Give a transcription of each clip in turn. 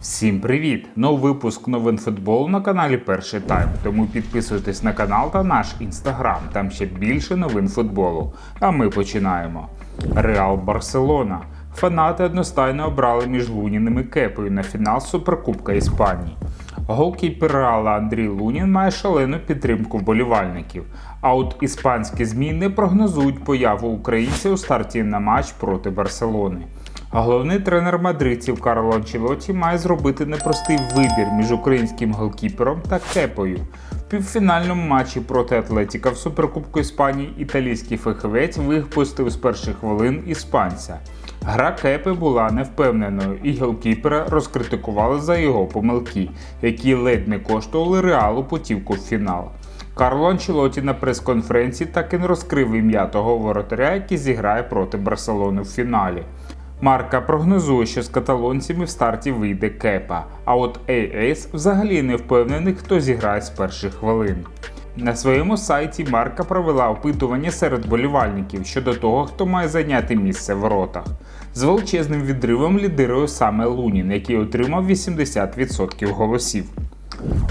Всім привіт! Новий випуск новин футболу на каналі Перший Тайм. Тому підписуйтесь на канал та наш інстаграм. Там ще більше новин футболу. А ми починаємо. Реал Барселона. Фанати одностайно обрали між Луніним і Кепою на фінал Суперкубка Іспанії. Голкіпер Реала Андрій Лунін має шалену підтримку вболівальників. А от іспанські ЗМІ не прогнозують появу українця у старті на матч проти Барселони. А головний тренер мадридців Карло Анчелоті має зробити непростий вибір між українським голкіпером та кепою. В півфінальному матчі проти Атлетіка в Суперкубку Іспанії італійський фахівець випустив з перших хвилин іспанця. Гра Кепи була невпевненою, і голкіпера розкритикували за його помилки, які ледь не коштували реалу путівку в фінал. Карло Анчелоті на прес-конференції так і не розкрив ім'я того воротаря, який зіграє проти Барселони в фіналі. Марка прогнозує, що з каталонцями в старті вийде кепа. А от AS взагалі не впевнений, хто зіграє з перших хвилин. На своєму сайті Марка провела опитування серед болівальників щодо того, хто має зайняти місце в воротах. З величезним відривом лідирує саме Лунін, який отримав 80% голосів.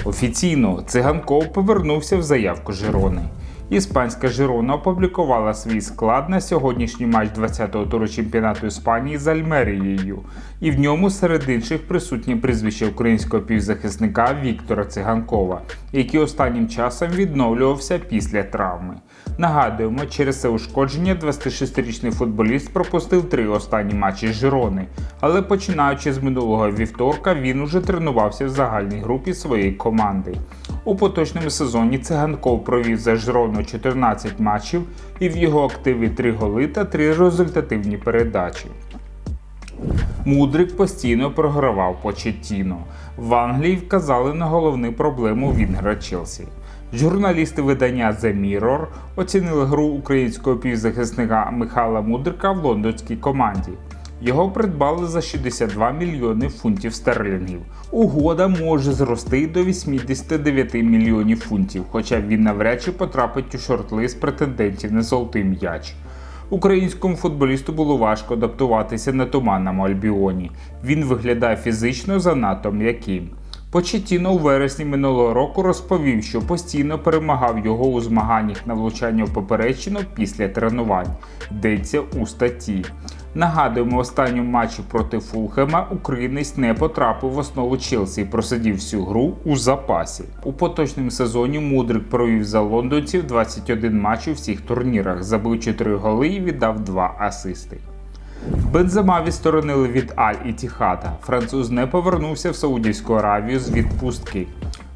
Офіційно циганков повернувся в заявку Жирони. Іспанська Жирона опублікувала свій склад на сьогоднішній матч 20-го туру чемпіонату Іспанії з Альмерією, і в ньому серед інших присутні прізвище українського півзахисника Віктора Циганкова, який останнім часом відновлювався після травми. Нагадуємо, через це ушкодження 26-річний футболіст пропустив три останні матчі Жирони, але починаючи з минулого вівторка, він уже тренувався в загальній групі своєї команди. У поточному сезоні циганков провів за Жирону 14 матчів і в його активі 3 голи та 3 результативні передачі. Мудрик постійно програвав Почеттіно. В Англії вказали на головну проблему Вінгера Челсі. Журналісти видання The Mirror оцінили гру українського півзахисника Михайла Мудрика в лондонській команді. Його придбали за 62 мільйони фунтів стерлінгів. Угода може зрости до 89 мільйонів фунтів, хоча він навряд чи потрапить у шорт-лист претендентів на золотий м'яч. Українському футболісту було важко адаптуватися на туманному Альбіоні. Він виглядає фізично занадто м'яким. Почетіно у вересні минулого року розповів, що постійно перемагав його у змаганнях на влучання в поперечину після тренувань. Йдеться у статті. Нагадуємо, в останньому матчі проти Фулхема українець не потрапив в основу Челсі і просидів всю гру у запасі. У поточному сезоні Мудрик провів за лондонців 21 матч у всіх турнірах, забив 4 голи і віддав 2 асисти. Бензема відсторонили від Аль Ітіхада. Француз не повернувся в Саудівську Аравію з відпустки.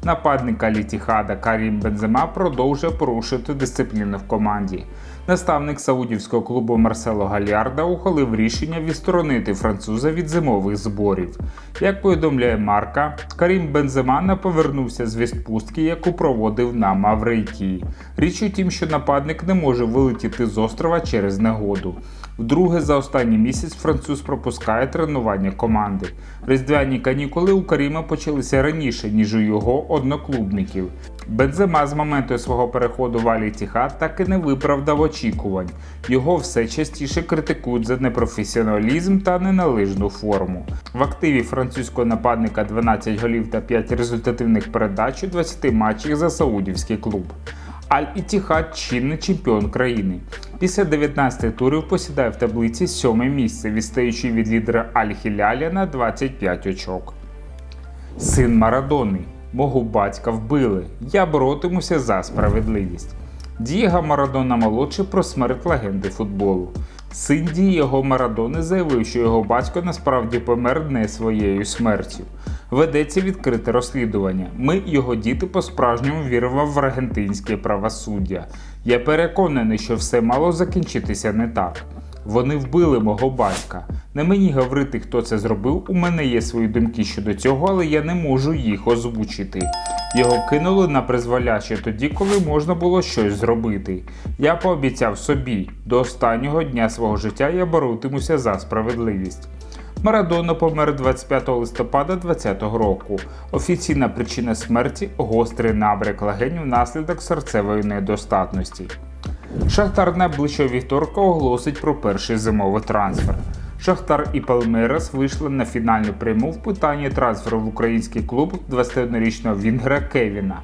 Нападник Аль Ітіхада Карім Бензема продовжує порушити дисципліну в команді. Наставник саудівського клубу Марсело Галярда ухвалив рішення відсторонити француза від зимових зборів. Як повідомляє Марка, Карім Бензема не повернувся з відпустки, яку проводив на Маврикії. Річ у тім, що нападник не може вилетіти з острова через негоду. Вдруге за останній місяць француз пропускає тренування команди. Різдвяні канікули у Каріма почалися раніше, ніж у його одноклубників. Бензема з моменту свого переходу в Алі Тіхат так і не виправдав очікувань. Його все частіше критикують за непрофесіоналізм та неналежну форму. В активі французького нападника 12 голів та 5 результативних передач у 20 матчах за саудівський клуб. Аль-Ітіхад чинний чемпіон країни. Після 19 турів посідає в таблиці сьоме місце, відстаючи від лідера Аль-Хіляля на 25 очок. Син Марадони. Мого батька вбили. Я боротимуся за справедливість. Дієго Марадона молодший про смерть легенди футболу. Син Дієго Марадони заявив, що його батько насправді помер не своєю смертю. Ведеться відкрите розслідування. Ми, його діти, по-справжньому віримо в аргентинське правосуддя. Я переконаний, що все мало закінчитися не так. Вони вбили мого батька. Не мені говорити, хто це зробив. У мене є свої думки щодо цього, але я не можу їх озвучити. Його кинули на призволяще тоді, коли можна було щось зробити. Я пообіцяв собі, до останнього дня свого життя я боротимуся за справедливість. Марадона помер 25 листопада 2020 року. Офіційна причина смерті гострий набряк легенів внаслідок серцевої недостатності. Шахтар найближчого вівторка оголосить про перший зимовий трансфер. Шахтар і Палмерес вийшли на фінальну пряму в питанні трансферу в український клуб 21-річного Вінгера Кевіна.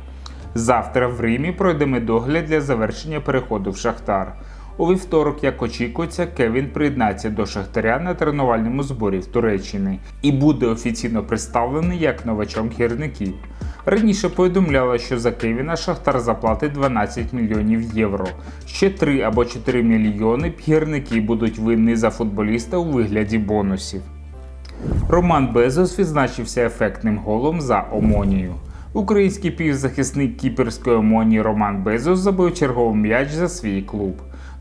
Завтра в Римі пройде медогляд для завершення переходу в Шахтар. У вівторок, як очікується, Кевін приєднається до Шахтаря на тренувальному зборі в Туреччині і буде офіційно представлений як новачок гірників. Раніше повідомляла, що за Кевіна Шахтар заплатить 12 мільйонів євро. Ще 3 або 4 мільйони гірники будуть винні за футболіста у вигляді бонусів. Роман Безос відзначився ефектним голом за Омонію. Український півзахисник кіперської Омонії Роман Безос забив черговий м'яч за свій клуб.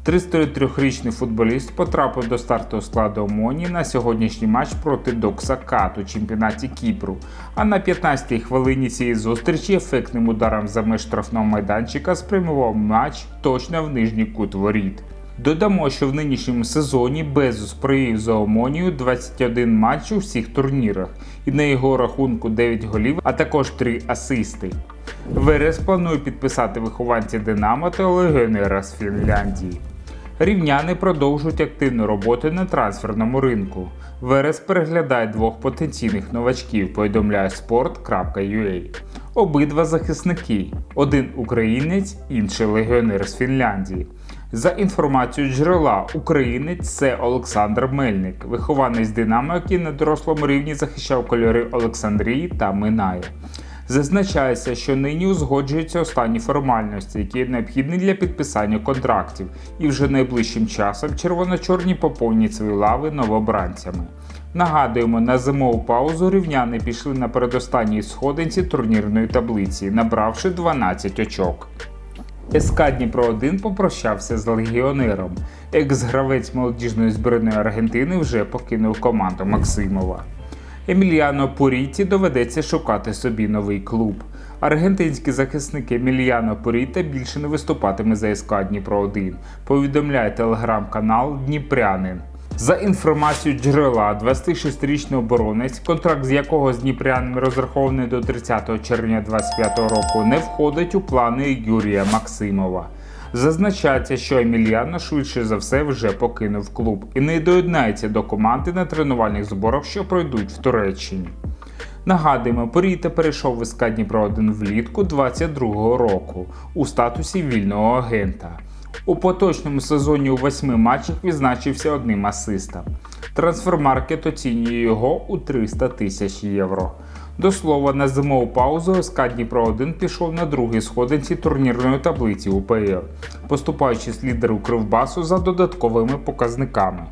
33-річний футболіст потрапив до стартового складу Омоні на сьогоднішній матч проти Докса Кат у чемпіонаті Кіпру. А на 15-й хвилині цієї зустрічі ефектним ударом за меж штрафного майданчика спрямував матч точно в нижній кут воріт. Додамо, що в нинішньому сезоні Безус провів за Омонію 21 матч у всіх турнірах, і на його рахунку 9 голів, а також 3 асисти. Верес планує підписати вихованця Динамо та легіонера з Фінляндії. Рівняни продовжують активну роботу на трансферному ринку. Верес переглядає двох потенційних новачків, повідомляє sport.ua. Обидва захисники: один українець, інший легіонер з Фінляндії. За інформацією джерела, українець це Олександр Мельник, вихованець Динамо, який на дорослому рівні захищав кольори Олександрії та Минає. Зазначається, що нині узгоджуються останні формальності, які необхідні для підписання контрактів, і вже найближчим часом червоно-чорні поповнять свої лави новобранцями. Нагадуємо, на зимову паузу рівняни пішли на передостанній сходинці турнірної таблиці, набравши 12 очок. СК Дніпро 1 попрощався з легіонером. Екс-гравець молодіжної збірної Аргентини вже покинув команду Максимова. Еміліано Поріті доведеться шукати собі новий клуб. Аргентинський захисник Еміліано Поріта більше не виступатиме за СК Дніпро 1, повідомляє телеграм-канал Дніпрянин. За інформацією джерела, 26-річний оборонець, контракт з якого з Дніпрянами розрахований до 30 червня 2025 року, не входить у плани Юрія Максимова. Зазначається, що Еміліано швидше за все вже покинув клуб і не доєднається до команди на тренувальних зборах, що пройдуть в Туреччині. Нагадуємо, Поріта перейшов в СК Дніпро 1 влітку 2022 року у статусі вільного агента. У поточному сезоні у восьми матчах відзначився одним асистом. Трансфермаркет оцінює його у 300 тисяч євро. До слова, на зимову паузу СК Дніпро 1 пішов на другій сходинці турнірної таблиці УПЛ, з лідеру Кривбасу за додатковими показниками.